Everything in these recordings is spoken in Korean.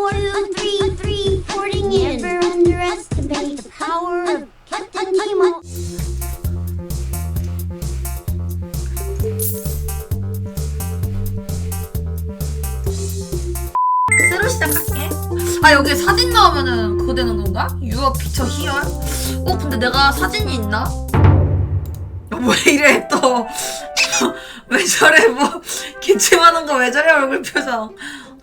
two, three, three, reporting in. Never underestimate the power of Captain Nemo. 새로 시작할게. 아 여기 사진 나오면은 그거 되는 건가? 유어 피처 히얼? 어 근데 내가 사진이 있나? 야, 왜 이래 또? 왜 저래 뭐 기침하는 거 왜 저래 얼굴 표정?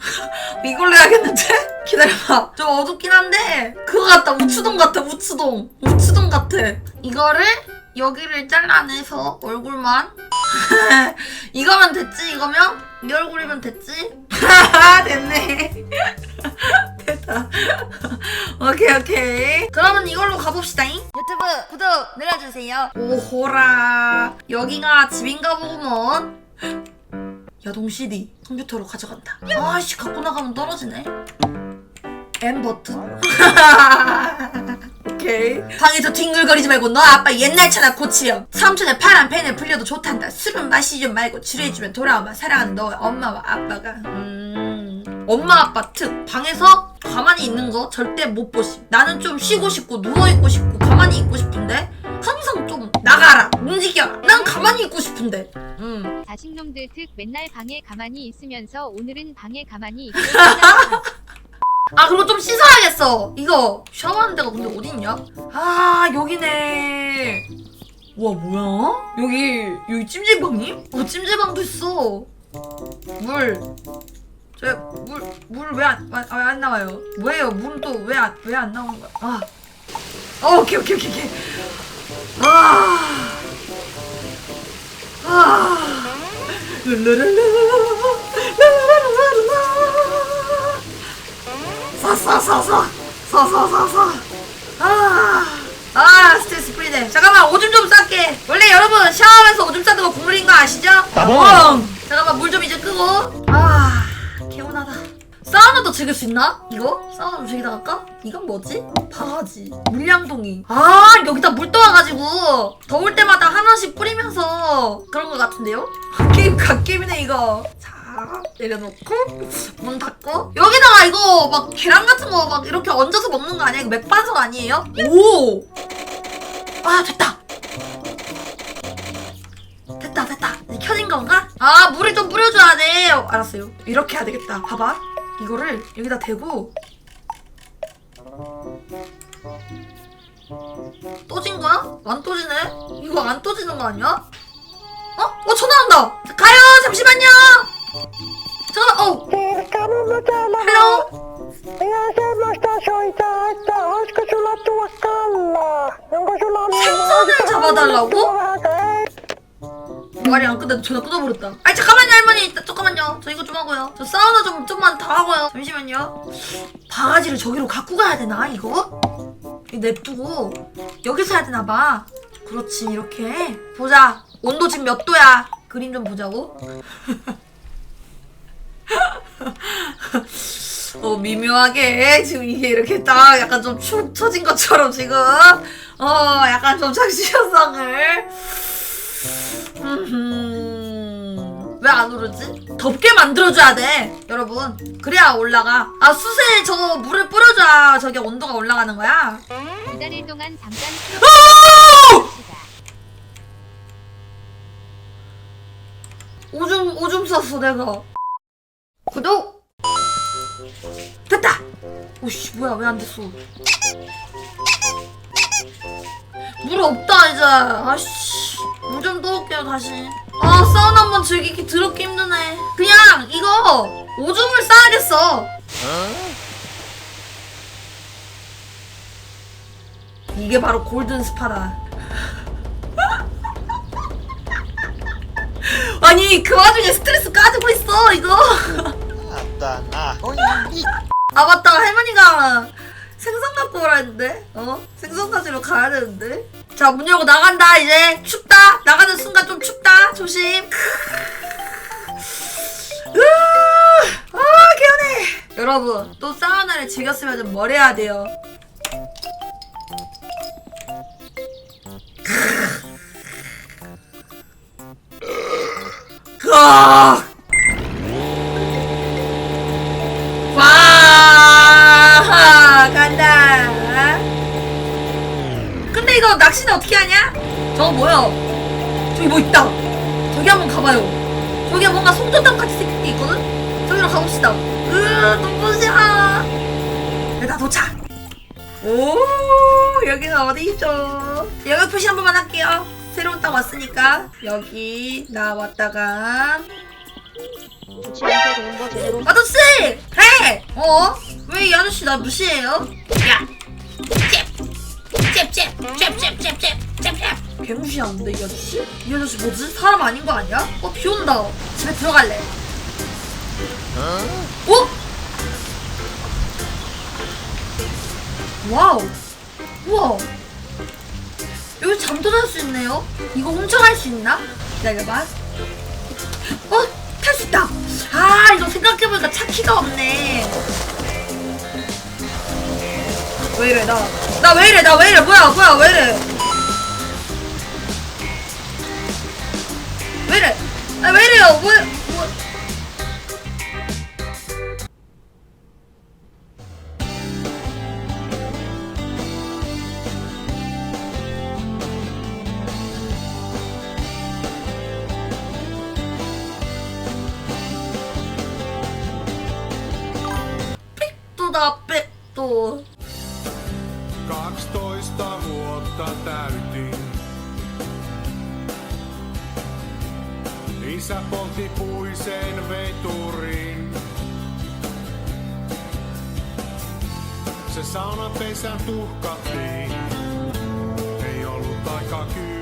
이걸로 해야겠는데? 기다려봐. 좀 어둡긴 한데. 그거 같다. 우추동 같아 우추동. 우추동 같아. 이거를 여기를 잘라내서 얼굴만. 이거면 됐지 이거면? 이 얼굴이면 됐지? 됐네. 됐다. 오케이 오케이. 그러면 이걸로 가봅시다잉. 유튜브 구독 눌러주세요. 오호라. 여기가 집인가 보구먼 야동 CD 컴퓨터로 가져간다. 아씨 갖고 나가면 떨어지네. M 버튼. 오케이. 방에서 뒹굴거리지 말고 너 아빠 옛날처럼 고치렴. 삼촌의 파란 펜을 불려도 좋단다. 술은 마시지 말고 치료해주면 돌아오마 사랑하는 너의 엄마와 아빠가. 음. 엄마 아빠 특. 방에서 가만히 있는 거 절대 못 보심. 나는 좀 쉬고 싶고 누워 있고 싶고 가만히 있고 싶은데 항상 좀 나가라. 움직여라. 난 가만히 있고 싶은데. 음 자식놈들 특 맨날 방에 가만히 있으면서 오늘은 방에 가만히 있고 아 그리고 좀 씻어야겠어. 이거 샤워하는 데가 근데 어딨냐? 아 여기네. 와 뭐야? 여기 여기 찜질방이? 어 찜질방도 있어. 물 저 물 물 왜 안 왜 안 나와요? 뭐예요? 물은 또 왜 안 왜 안 나오는 거야? 아. 어, 오케이 오케이 오케이 오케이. 아 아. 랄라랄라랄라랄라랄라랄라. 싸싸싸싸 싸싸싸싸 아, 아 스트레스 풀리네 잠깐만 오줌 좀 쌀게 원래 여러분 샤워하면서 오줌 싸는 거 국물인 거 아시죠? 어. 잠깐만 물 좀 이제 끄고 아 개운하다 사우나도 즐길 수 있나? 이거? 사우나 좀 즐기다 갈까? 이건 뭐지? 바가지 물량동이 아 여기다 물 떠와가지고 더울 때마다 하나씩 뿌리면서 그런 거 같은데요? 게임 갓게임이네 이거 자 내려놓고 문 닫고 여기다가 이거 막 계란 같은 거 막 이렇게 얹어서 먹는 거 아니야? 이거 맥반석 아니에요? 오! 아 됐다 됐다 됐다 켜진 건가? 아 물을 좀 뿌려줘야 돼 어, 알았어요 이렇게 해야 되겠다 봐봐 이거를 여기다 대고 떠진 거야? 안 떠지네? 이거 안 떠지는 거 아니야? 어? 어 전화 온다 가요 잠시만요 전화 어 헬로 생선을 잡아달라고? 말이 안 끝나도 전화 끊어버렸다. 아니 잠깐만요 할머니 잠깐만요. 저 이거 좀 하고요. 저 사우나 좀 좀만 더 하고요. 잠시만요. 바가지를 저기로 갖고 가야 되나 이거? 이거 냅두고 여기서 해야 되나 봐. 그렇지 이렇게 보자. 온도 지금 몇 도야? 그림 좀 보자고. 어 미묘하게 지금 이게 이렇게 딱 약간 좀축 처진 것처럼 지금 어 약간 좀 장시 현상을 왜 안 오르지? 덥게 만들어줘야 돼. 여러분 그래야 올라가. 아 숯에 저 물을 뿌려줘야 저게 온도가 올라가는 거야. 기다릴 동안 잠깐 아! 오줌 오줌 쌌어 내가. 구독! 됐다! 오씨 뭐야 왜 안 됐어? 물 없다 이제. 아씨 물 좀 떠올게요 다시 아 사우나 한 번 즐기기 더럽게 힘드네. 그냥 이거 오줌을 싸야겠어. 이게 바로 골든 스파다. 아니 그 와중에 스트레스 까지고 있어 이거. Atana. 아 맞다. 할머니가 생선 갖고 오라 했는데 어 생선 가지러 가야 되는데 자 문 열고 나간다 이제 춥다 나가는 순간 좀 춥다 조심 으아 아 개운해 여러분 또 사우나를 즐겼으면 좀뭘 해야 돼요 아! 너 낚시는 어떻게 하냐? 저거 뭐야? 저기 뭐 있다. 저기 한번 가봐요. 저기 뭔가 송전담 같이 생긴 게 있거든? 저기로 가봅시다. 으, 눈부셔. 일단 도착. 오, 여기는 어디죠? 여기 표시 한 번만 할게요. 새로운 땅 왔으니까. 여기, 나 왔다가. 지한테 좋은 거 제대로 아저씨! 해! 어? 왜 이 아저씨 나 무시해요? 야! 잽! 잽, 잽! 잽, 잽, 잽, 잽, 잽, 잽! 개 무시하는데, 이 아저씨? 이 아저씨 뭐지? 사람 아닌 거 아니야? 어, 비 온다. 집에 들어갈래. 어? 와우. 우와. 여기 잠도 잘 수 있네요. 이거 훔쳐갈 수 있나? 기다려봐. 어? 탈 수 있다. 아, 이거 생각해보니까 차 키가 없네. 왜 이래, 나. 나 왜 이래, 나 왜 이래, 뭐야, 뭐야, 왜 이래. 왜 이래. 아, 왜 이래요, 뭐, 뭐. 또다 빽또 12 vuotta täytin. Isä poltti puisen veturin. Se saunapesän tuhkattiin, ei ollut aika kyllä.